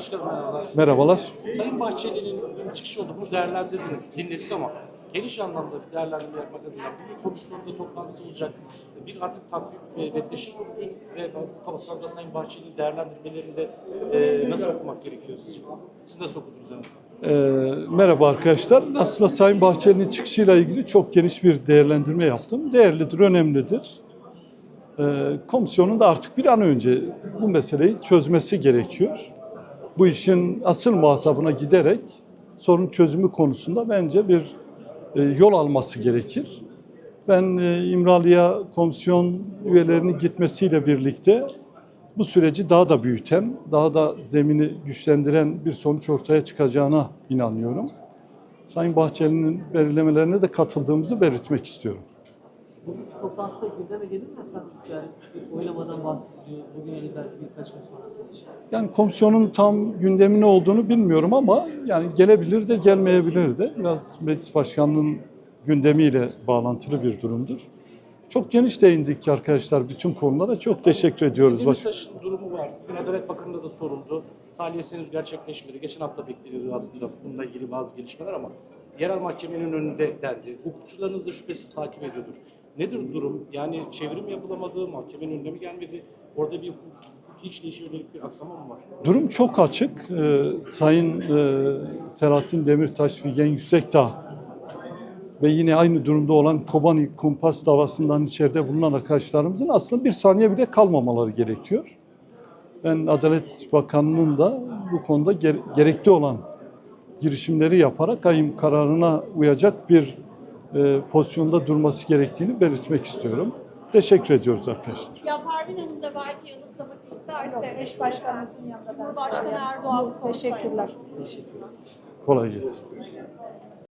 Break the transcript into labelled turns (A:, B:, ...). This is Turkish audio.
A: Başkanım merhabalar.
B: Merhabalar.
A: Sayın Bahçeli'nin bir çıkışı oldu. Bunu değerlendirdiniz, dinledik ama geniş anlamda bir değerlendirme yapmak adına bugün komisyonda toplantısı olacak. Bir artık takvim e, netleşir mi bugün ve bu kapsamda Sayın Bahçeli'nin değerlendirmelerinde e, nasıl okumak gerekiyor sizce? Siz nasıl okudunuz azından?
B: Ee, merhaba arkadaşlar. Aslında Sayın Bahçeli'nin çıkışıyla ilgili çok geniş bir değerlendirme yaptım. Değerlidir, önemlidir. Ee, komisyonun da artık bir an önce bu meseleyi çözmesi gerekiyor. Bu işin asıl muhatabına giderek sorun çözümü konusunda bence bir e, yol alması gerekir. Ben e, İmralı'ya komisyon üyelerinin gitmesiyle birlikte bu süreci daha da büyüten, daha da zemini güçlendiren bir sonuç ortaya çıkacağına inanıyorum. Sayın Bahçeli'nin belirlemelerine de katıldığımızı belirtmek istiyorum.
C: Bugünkü toplantıda gündeme gelir mi efendim? Yani oylamadan bahsediliyor. Bugün ya da belki birkaç gün sonrası.
B: Yani komisyonun tam gündemi ne olduğunu bilmiyorum ama yani gelebilir de gelmeyebilir de biraz meclis başkanlığının gündemiyle bağlantılı bir durumdur. Çok geniş değindik arkadaşlar bütün konulara. Çok teşekkür ediyoruz. Baş...
A: Durumu var. Bugün Adalet Bakanı'nda da soruldu. Tahliyesi henüz gerçekleşmedi. Geçen hafta bekleniyordu aslında bununla ilgili bazı gelişmeler ama yerel mahkemenin önünde dendi. Hukukçularınız da şüphesiz takip ediyordur. Nedir durum? Yani çevrim yapılamadı, mahkemenin önüne mi gelmedi? Orada bir işleyişe yönelik bir aksama mı var?
B: Durum çok açık. Ee, Sayın e, Selahattin Demirtaş, Figen Yüksekdağ ve yine aynı durumda olan Kobani Kumpas davasından içeride bulunan arkadaşlarımızın aslında bir saniye bile kalmamaları gerekiyor. Ben Adalet Bakanı'nın da bu konuda ger- gerekli olan girişimleri yaparak kayım kararına uyacak bir e, pozisyonda durması gerektiğini belirtmek istiyorum. Teşekkür ediyoruz arkadaşlar.
D: Ya Pervin Hanım da belki yanıtlamak isterse.
E: Eş başkanımızın yanında ben
D: Cumhurbaşkanı Erdoğan sorsaydı.
E: Teşekkürler.
C: Teşekkürler.
B: Kolay gelsin.